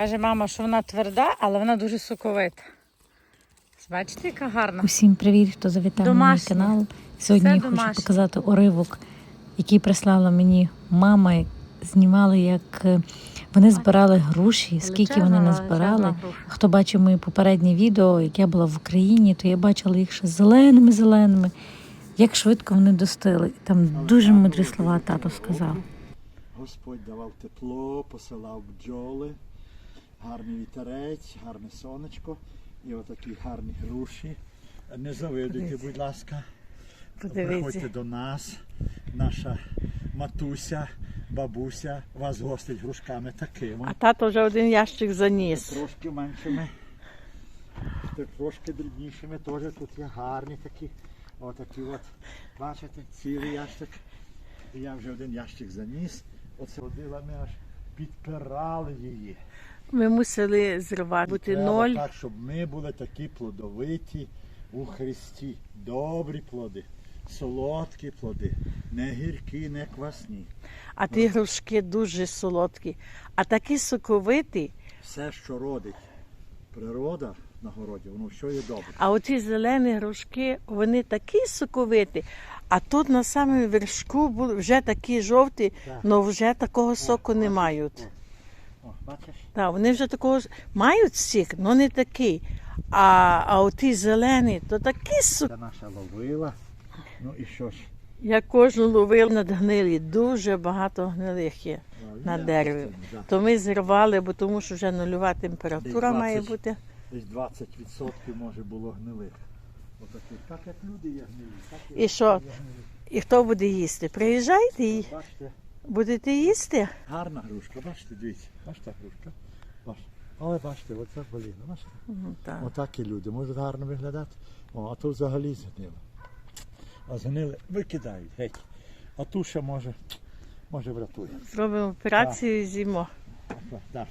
Каже мама, що вона тверда, але вона дуже соковита. Бачите, яка гарна. Усім привіт, хто завітав на мій канал. Сьогодні Все я хочу домашнє. показати уривок, який прислала мені мама. Знімали, як е, вони збирали груші, скільки вони назбирали. Хто бачив моє попереднє відео, як я була в Україні, то я бачила їх ще зеленими зеленими. Як швидко вони достигли. Там дуже мудрі слова тато сказав. Господь давав тепло, посилав бджоли, гарний вітерець, гарне сонечко і отакі гарні груші. Не завидуйте, будь ласка. Приходьте до нас. Наша матуся, бабуся вас гостить грушками такими. А тато вже один ящик заніс. Трошки меншими, трошки дрібнішими теж тут є гарні такі. Отакі от. Бачите, цілий ящик. І я вже один ящик заніс. Оце водила ми аж підпирали її. Ми мусили зривати. Бути ноль. так, щоб ми були такі плодовиті у Христі. Добрі плоди, солодкі плоди, не гіркі, не квасні. А ті грушки дуже солодкі. А такі соковиті. Все, що родить природа на городі, воно все є добре. А оці зелені грушки, вони такі соковиті. А тут на самому вершку вже такі жовті, але вже такого соку не мають. О, бачиш? Так, вони вже такого ж- мають сік, але не такий. А, а оті зелені, то такі соковиті. Це наша ловила. Ну і що ж? Я кожну ловила над гнилі, дуже багато гнилих є на Є дереві. да. То ми зірвали, бо тому що вже нульова температура Десь має бути. Десь 20% може було гнилих. Отаких. Так як люди є гнилі. Так І що? є гнилі. І хто буде їсти? Приїжджайте і будете їсти. гарна грушка, бачите, дивіться, бачите грушка. Бачите. Але бачите, оце блін, бачите. Мгм, так. Отакі люди можуть гарно виглядати. О, а то взагалі згнило. А згнили викидають геть. А ту ще може, може врятує. Зробимо операцію і з'їмо.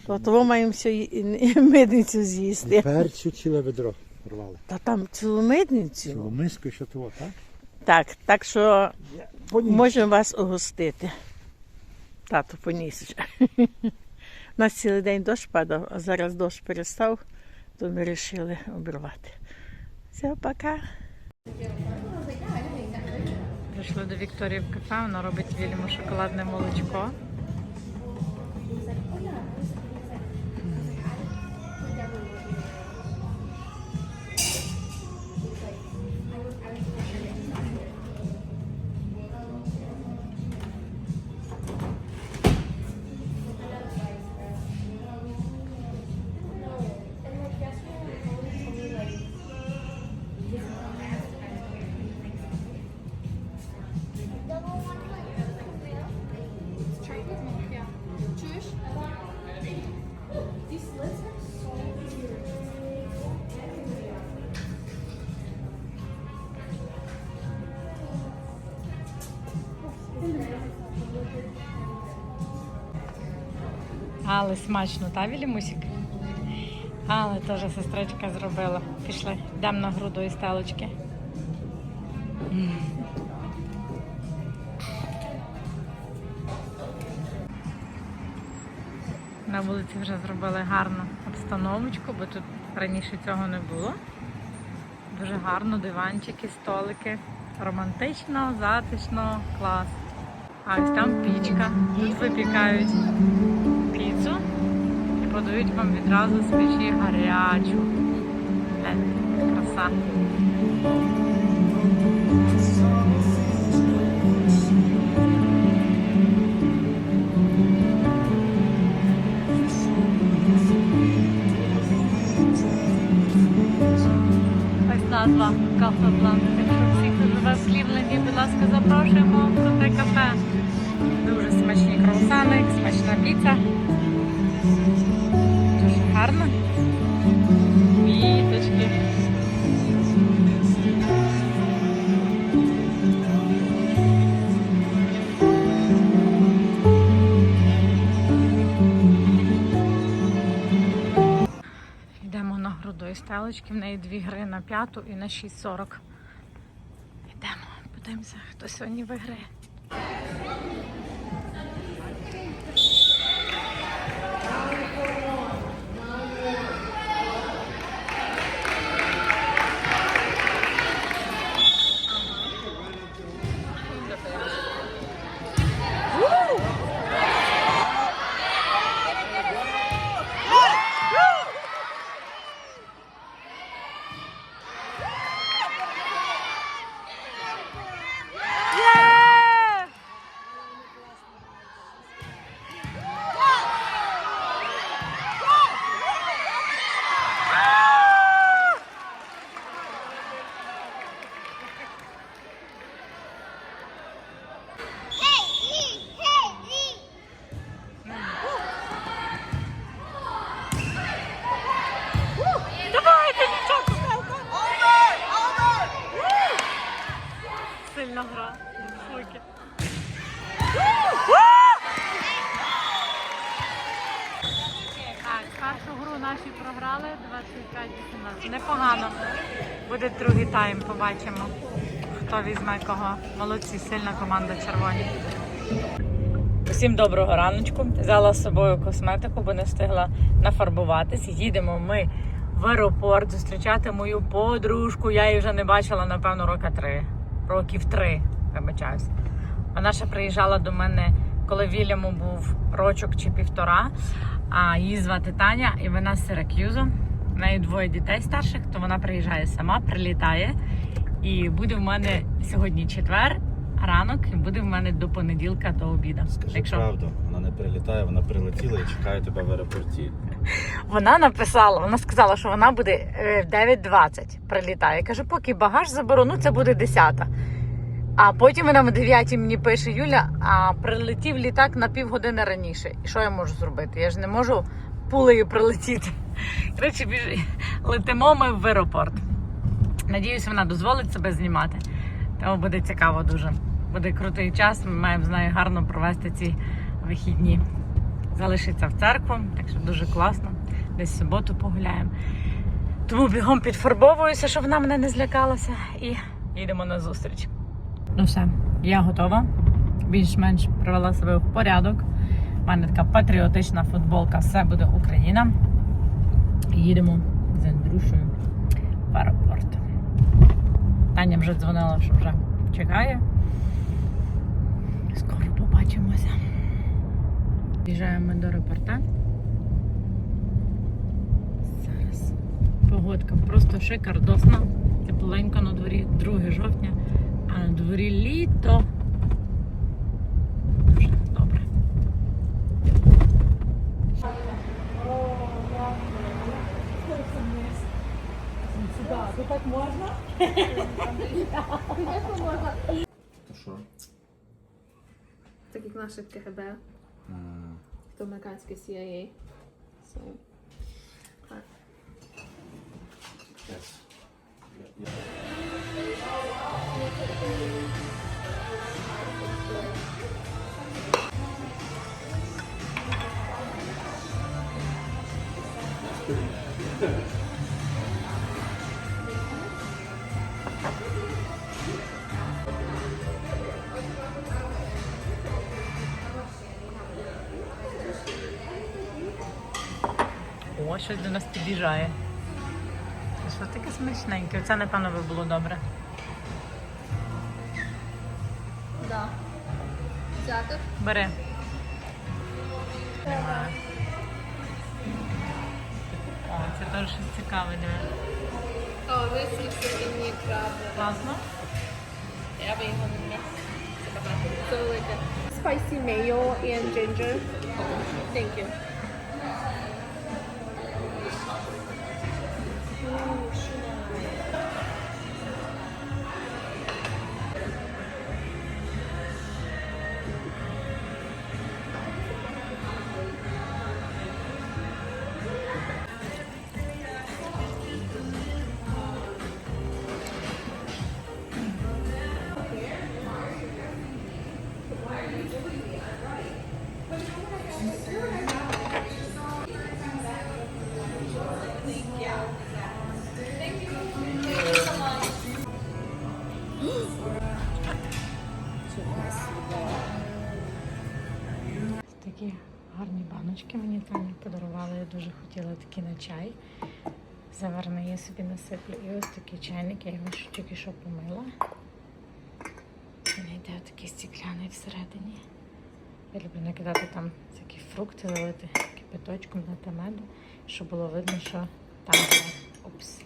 То того маємо всю мидницю з'їсти. Перцю ціле ведро порвали. Та там цілу мидницю. Цілу миску ще того, так? Так, так що Поніс. можемо вас угостити. Тато поніс. У нас цілий день дощ падав, а зараз дощ перестав, то ми вирішили обірвати. Все, пока. Прийшли до Вікторії в кафе, вона робить вільму шоколадне молочко. Але смачно, та Вілімусік? Але теж сестричка зробила. Пішли, йдемо на груду і стелочки. На вулиці вже зробили гарну обстановочку, бо тут раніше цього не було. Дуже гарно, диванчики, столики. Романтично, затишно, клас. А ось там пічка. Тут випікають подають вам відразу з печі гарячу. Е, краса. Ось назва Кафебланк. Якщо всі, хто живе в Клівленді, будь ласка, запрошуємо в це кафе. Дуже смачні круасани, смачна піца. Гарно. Квіточки. Йдемо на груду і стелочки. В неї дві гри на п'яту і на 6.40. Йдемо, подивимося, хто сьогодні виграє. Файна гра. Так, першу гру наші програли 25-18. Непогано. Буде другий тайм, побачимо. Хто візьме кого. Молодці, сильна команда червоні. Усім доброго раночку. Взяла з собою косметику, бо не встигла нафарбуватись. Їдемо ми в аеропорт зустрічати мою подружку. Я її вже не бачила, напевно, роки три. Років три, вибачаюсь. Вона ще приїжджала до мене, коли Вільяму був рочок чи півтора. А її звати Таня, і вона з Сирак'юзу. В неї двоє дітей старших, то вона приїжджає сама, прилітає. І буде в мене сьогодні четвер, ранок, і буде в мене до понеділка до обіду. Скажи Так що правду, вона не прилітає, вона прилетіла і чекає тебе в аеропорті. Вона написала, вона сказала, що вона буде е, в 9.20 прилітає. Я кажу, поки багаж заберу, ну це буде 10. А потім вона в 9 мені пише Юля, а прилетів літак на півгодини раніше. І що я можу зробити? Я ж не можу пулею прилетіти. Коротше, біж... летимо ми в аеропорт. Надіюсь, вона дозволить себе знімати. Тому буде цікаво дуже. Буде крутий час. Ми маємо з нею гарно провести ці вихідні залишиться в церкву, так що дуже класно. Десь в суботу погуляємо. Тому бігом підфарбовуюся, щоб вона мене не злякалася, і їдемо на зустріч. Ну все, я готова. Більш-менш привела себе в порядок. У мене така патріотична футболка, все буде Україна. Їдемо з Андрюшею в аеропорт. Таня вже дзвонила, що вже чекає. Скоро побачимося. Під'їжджаємо до аеропорта. Зараз погодка просто шикардосна. Тепленько на дворі 2 жовтня, а на дворі літо. Дуже добре. То що? Так як наше КГБ, то американське CIA. So, так. О, щось до нас під'їжджає. Що таке смачненьке? Це, напевно, би було добре. Да. Взяти? Бери. Немає. О, це теж щось цікаве, диви. О, висвітлити мені правда. Класно? Я би його не міг. Like a spicy mayo and ginger. Thank you. Такі гарні баночки мені Таня подарувала. Я дуже хотіла такі на чай. Заверне я собі насиплю. І ось такий чайник, я його тільки що помила. Він йде такий стікляний всередині. Я люблю накидати там всякі фрукти, залити кипяточком, дати меду, щоб було видно, що там є. Упс.